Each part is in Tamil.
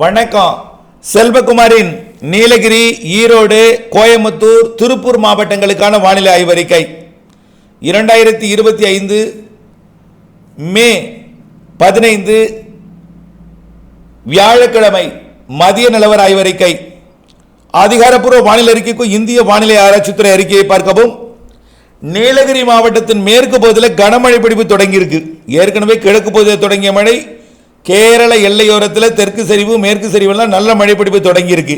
வணக்கம். செல்வகுமாரின் நீலகிரி ஈரோடு கோயம்புத்தூர் திருப்பூர் மாவட்டங்களுக்கான வானிலை ஆய்வறிக்கை. இரண்டாயிரத்தி இருபத்தி ஐந்து மே பதினைந்து வியாழக்கிழமை மதிய நிலவர ஆய்வறிக்கை. அதிகாரப்பூர்வ வானிலை அறிக்கைக்கும் இந்திய வானிலை ஆராய்ச்சித்துறை அறிக்கையை பார்க்கவும். நீலகிரி மாவட்டத்தின் மேற்கு பகுதியில் கனமழை பிடிப்பு தொடங்கியிருக்கு. ஏற்கனவே கிழக்கு பகுதியில் தொடங்கிய மழை கேரள எல்லையோரத்தில் தெற்கு சரிவு மேற்கு சரிவெல்லாம் நல்ல மழை பிடிப்பு தொடங்கியிருக்கு.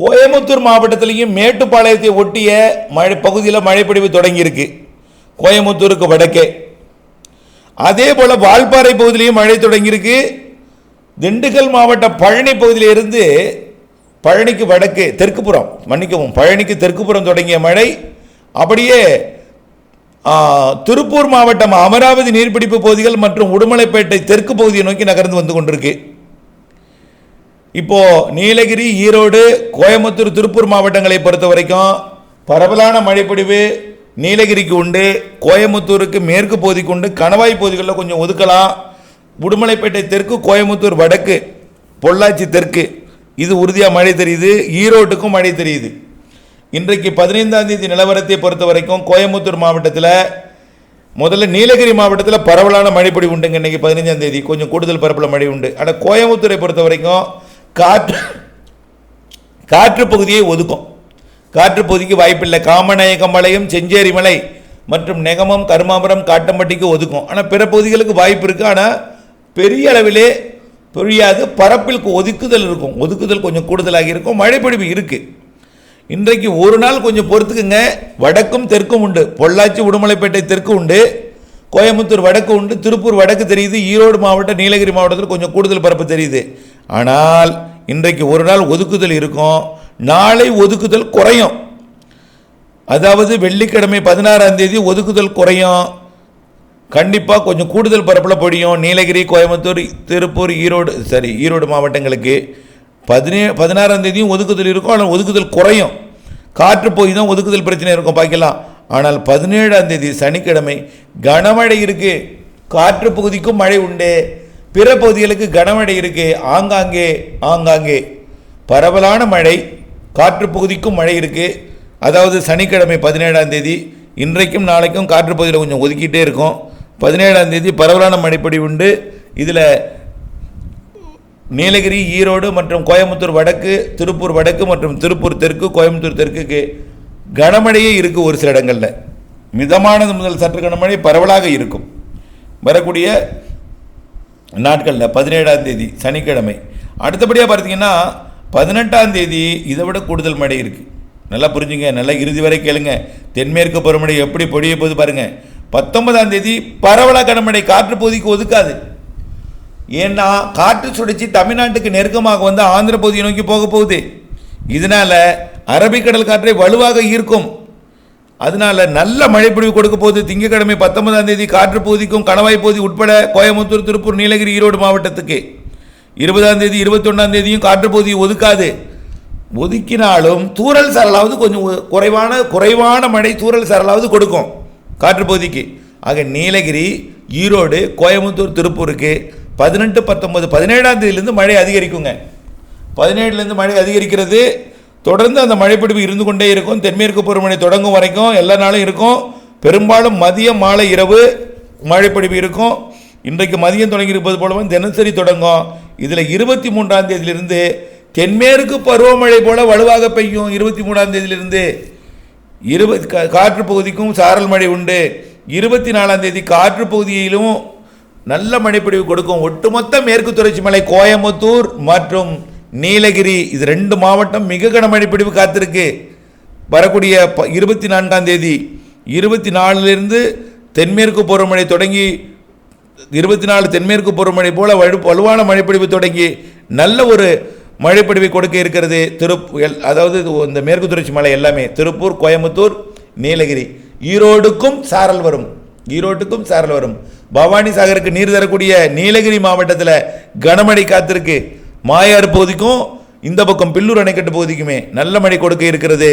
கோயம்புத்தூர் மாவட்டத்திலையும் மேட்டுப்பாளையத்தை ஒட்டிய மழை பகுதியில் மழை தொடங்கியிருக்கு. கோயம்புத்தூருக்கு வடக்கே. அதே போல் வால்பாறை பகுதியிலையும் மழை தொடங்கியிருக்கு. திண்டுக்கல் மாவட்ட பழனி பகுதியிலிருந்து பழனிக்கு வடக்கு தெற்குப்புறம் மன்னிக்கவும் பழனிக்கு தெற்குப்புறம் தொடங்கிய மழை அப்படியே திருப்பூர் மாவட்டம் அமராவதி நீர்பிடிப்பு பகுதிகள் மற்றும் உடுமலைப்பேட்டை தெற்கு பகுதியை நோக்கி நகர்ந்து வந்து கொண்டிருக்கு. இப்போது நீலகிரி ஈரோடு கோயம்புத்தூர் திருப்பூர் மாவட்டங்களை பொறுத்த வரைக்கும் பரவலான மழைப்பொழிவு நீலகிரிக்கு உண்டு கோயம்புத்தூருக்கு மேற்கு பகுதிக்கு உண்டு கணவாய் பகுதிகளில் கொஞ்சம் ஒதுக்கலாம். உடுமலைப்பேட்டை தெற்கு கோயம்புத்தூர் வடக்கு பொள்ளாச்சி தெற்கு. இது உறுதியாக மழை தெரியுது ஈரோட்டுக்கும் மழை தெரியுது. இன்றைக்கு பதினைந்தாம் தேதி நிலவரத்தை பொறுத்த வரைக்கும் கோயம்புத்தூர் மாவட்டத்தில் முதல்ல நீலகிரி மாவட்டத்தில் பரவலான மழைப்பொடி உண்டுங்க இன்றைக்கி பதினைஞ்சாம் தேதி. கொஞ்சம் கூடுதல் பரப்பில் மழை உண்டு. ஆனால் கோயம்புத்தூரை பொறுத்த வரைக்கும் காற்று காற்று பகுதியை ஒதுக்கும். காற்று பகுதிக்கு வாய்ப்பில்லை. காமநாயக்கம்பாளையம் செஞ்சேரி மலை மற்றும் நெகமம் கருமாபுரம் காட்டம்பட்டிக்கு ஒதுக்கும். ஆனால் பிற பகுதிகளுக்கு வாய்ப்பு இருக்குது ஆனால் பெரிய அளவிலே பெரியாது பரப்பில் ஒதுக்குதல் இருக்கும். ஒதுக்குதல் கொஞ்சம் கூடுதலாக இருக்கும். மழைப்பொழிவு இருக்குது இன்றைக்கு ஒரு நாள் கொஞ்சம் பொறுத்துக்குங்க. வடக்கும் தெற்கும் உண்டு. பொள்ளாச்சி உடுமலைப்பேட்டை தெற்கு உண்டு. கோயம்புத்தூர் வடக்கு உண்டு. திருப்பூர் வடக்கு தெரியுது. ஈரோடு மாவட்டம் நீலகிரி மாவட்டத்தில் கொஞ்சம் கூடுதல் பரப்பு தெரியுது. ஆனால் இன்றைக்கு ஒரு நாள் ஒதுக்குதல் இருக்கும். நாளை ஒதுக்குதல் குறையும். அதாவது வெள்ளிக்கிழமை பதினாறாம் தேதி ஒதுக்குதல் குறையும். கண்டிப்பாக கொஞ்சம் கூடுதல் பரப்பில் பொடியும் நீலகிரி கோயம்புத்தூர் திருப்பூர் ஈரோடு சரி ஈரோடு மாவட்டங்களுக்கு பதினே பதினாறாம் தேதியும் ஒதுக்குதல் இருக்கும். ஆனால் ஒதுக்குதல் குறையும். காற்று போய் தான் ஒதுக்குதல் பிரச்சனை இருக்கும் பார்க்கலாம் ஆனால் பதினேழாம் தேதி சனிக்கிழமை கனமழை இருக்குது காற்று பகுதிக்கும் மழை உண்டு. பிற பகுதிகளுக்கு கனமழை இருக்குது ஆங்காங்கே ஆங்காங்கே. பரவலான மழை காற்று பகுதிக்கும் மழை இருக்கு. அதாவது சனிக்கிழமை பதினேழாம் தேதி இன்றைக்கும் நாளைக்கும் காற்று பகுதியில் கொஞ்சம் ஒதுக்கிட்டே இருக்கும். பதினேழாம் தேதி பரவலான மழைப்பொடி உண்டு. இதில் நீலகிரி ஈரோடு மற்றும் கோயம்புத்தூர் வடக்கு திருப்பூர் வடக்கு மற்றும் திருப்பூர் தெற்கு கோயம்புத்தூர் தெற்குக்கு கனமழையே இருக்குது ஒரு சில இடங்களில். மிதமானது முதல் சற்று கனமழை பரவலாக இருக்கும். வரக்கூடிய நாட்களில் பதினேழாம் தேதி சனிக்கிழமை. அடுத்தபடியாக பார்த்தீங்கன்னா பதினெட்டாம் தேதி இதை விட கூடுதல் மழை இருக்குது நல்லா புரிஞ்சுங்க நல்லா இறுதி வரை கேளுங்க. தென்மேற்கு பருவமழை எப்படி பொழிய போது பாருங்கள் பத்தொன்பதாம் தேதி பரவலாக கனமழை காற்று பகுதிக்கு ஒதுக்காது. ஏன்னா காற்று சுழற்சி தமிழ்நாட்டுக்கு நெருக்கமாக வந்து ஆந்திர பகுதியை நோக்கி போக போகுது. இதனால் அரபிக்கடல் காற்றை வலுவாக ஈர்க்கும். அதனால நல்ல மழைப்பொழிவு கொடுக்க போகுது. திங்கட்கிழமை பத்தொன்பதாம் தேதி காற்று பகுதிக்கும் கணவாய் பகுதி உட்பட கோயம்புத்தூர் திருப்பூர் நீலகிரி ஈரோடு மாவட்டத்துக்கு. இருபதாம் தேதி இருபத்தொன்னாம் தேதியும் காற்று பகுதியை ஒதுக்காது. ஒதுக்கினாலும் தூரல் சரலாவது கொஞ்சம் குறைவான குறைவான மழை தூரல் சரலாவது கொடுக்கும் காற்று பகுதிக்கு. ஆக நீலகிரி ஈரோடு கோயம்புத்தூர் திருப்பூருக்கு பதினெட்டு பத்தொன்பது பதினேழாம் தேதியிலேருந்து மழை அதிகரிக்குங்க. பதினேழுலேருந்து மழை அதிகரிக்கிறது. தொடர்ந்து அந்த மழைப்பிடிப்பு இருந்து கொண்டே இருக்கும். தென்மேற்கு பருவமழை தொடங்கும் வரைக்கும் எல்லா நாளும் இருக்கும். பெரும்பாலும் மதியம் மாலை இரவு மழைப்பிடிப்பு இருக்கும். இன்றைக்கு மதியம் தொடங்கி இருப்பது போலவும் தினசரி தொடங்கும். இதில் இருபத்தி மூன்றாம் தேதியிலிருந்து தென்மேற்கு பருவமழை போல வலுவாக பெய்யும். இருபத்தி மூணாம் தேதியிலிருந்து இருபது கா- காற்று பகுதிக்கும் சாரல் மழை உண்டு. இருபத்தி நாலாம் தேதி காற்று பகுதியிலும் நல்ல மழைப்பொழிவு கொடுக்கும் ஒட்டுமொத்த மேற்கு தொடர்ச்சி மலை கோயம்புத்தூர் மற்றும் நீலகிரி. இது ரெண்டு மாவட்டம் மிக கனமழை பொழிவு காத்திருக்கு. வரக்கூடிய ப இருபத்தி நான்காம் தேதி இருபத்தி நாலுலேருந்து தென்மேற்கு பருவமழை தொடங்கி இருபத்தி நாலு தென்மேற்கு பருவமழை போல வலு வலுவான மழைப்பொழிவு தொடங்கி நல்ல ஒரு மழைப்பொழிவை கொடுக்க இருக்கிறது திருப்பூ எல் அதாவது இந்த மேற்கு தொடர்ச்சி மலை எல்லாமே. திருப்பூர் கோயம்புத்தூர் நீலகிரி. ஈரோடுக்கும் சாரல் வரும். ஈரோட்டுக்கும் சாரல் வரும். பவானி சாகருக்கு நீர் தரக்கூடிய நீலகிரி மாவட்டத்தில் கனமழை காத்திருக்கு. மாயாறு பகுதிக்கும் இந்த பக்கம் பில்லூர் அணைக்கட்டு பகுதிக்குமே நல்ல மழை கொடுக்க இருக்கிறது.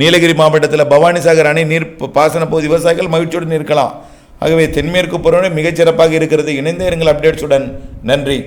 நீலகிரி மாவட்டத்தில் பவானி சாகர் அணை நீர் பாசன பகுதி விவசாயிகள் மகிழ்ச்சியுடன் இருக்கலாம். ஆகவே தென்மேற்கு பருவமழை மிகச்சிறப்பாக இருக்கிறது. இணைந்த இருங்கள் அப்டேட்ஸுடன் நன்றி.